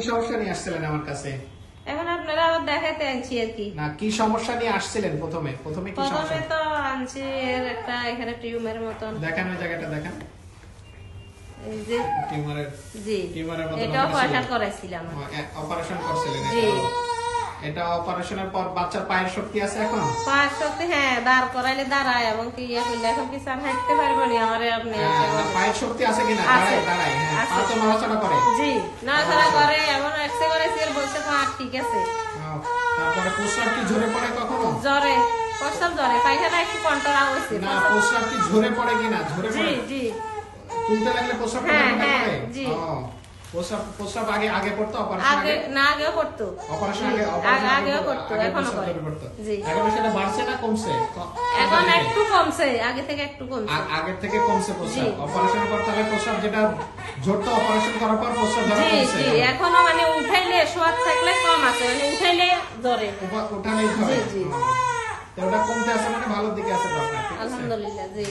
কি সমস্যা নিয়ে আসছিলেন আমার কাছে? এখন আপনারা আবার দেখাতে আনছি আর কি। না কি সমস্যা নিয়ে আসছিলেন প্রথমে? প্রথমে কি সমস্যা? প্রথমে তো আনছি এর একটা এখানে টিউমের মতন। দেখান ওই জায়গাটা দেখান। এই টিউমারের জি টিউমারের মতন এটা অপারেশন। করাইছিলাম। অপারেশন করছিলেন জি। এটা। এটা অপারেশনের পর বাচ্চার পায়ের শক্তি আছে এখন? পাঁচ সত্যি হ্যাঁ দাঁড় করাইলে দাঁড়ায় এবং কি ইয়ে করলে এখন কি স্যার হাঁটতে পারব নি? আমারে আপনি হ্যাঁ। পায়ের শক্তি আছে কিনা? দাঁড়ায় দাঁড়ায় হ্যাঁ পা তো নড়াচড়া করে। জি নড়াচড়া ঠিক আছে। তারপরে প্রস্রাব কি ঝরে পড়ে কখনো? জ্বরে পায়খানা একটু কন্ট্রোল হয়েছে না প্রস্রাব কি ঝরে পড়ে কিনা? ঝরে পড়ে? জি। তুলতে লাগলে প্রস্রাব হ্যাঁ, হ্যাঁ, জি। প্রস্রাব প্রস্রাব আগে আগে পড়তো অপারেশন আগে আগে? না আগেও করতো অপারেশন আগে আগে- অপারেশন আগেও করতো এখনও প্রস্রাব পড়তো জি। এখন সেটা বাড়ছে না কমছে? এখন একটু কমছে আগে থেকে একটু কমছে। আ- আগের থেকে কমছে প্রস্রাব জি। অপারেশনের পর তাহলে প্রস্রাব যেটা ঝরতো অপারেশন করার পর প্রস্রাব ধরা কমছে। জি এখনও মানে উঠাইলে শোয়ার থাকলে কম আছে মানে উঠাইলে জ্বরে। উঠা- জি, জি। ওটা কমতে আছে মানে ভালোর দিকে আছে? আলহামদুলিল্লাহ জি।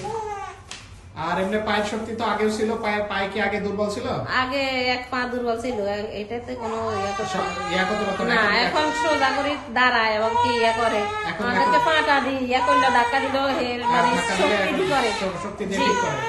আর এমনি পায়ের শক্তি তো আগেও ছিল পায়ে পায়ে কি আগে দুর্বল ছিল? আগে এক পা দুর্বল ছিল এটাতে কোনো ইয়ে করতে পারতো না এখন- সোজা করে দাঁড়ায় এবং কি ইয়ে করে। আমাদেরকে পাটা দি ইয়ে করলে ধাক্কা দিল হ্যাঁ, মানে শক্তি এখন দি করে শক্তি দিয়ে ঠিক করে।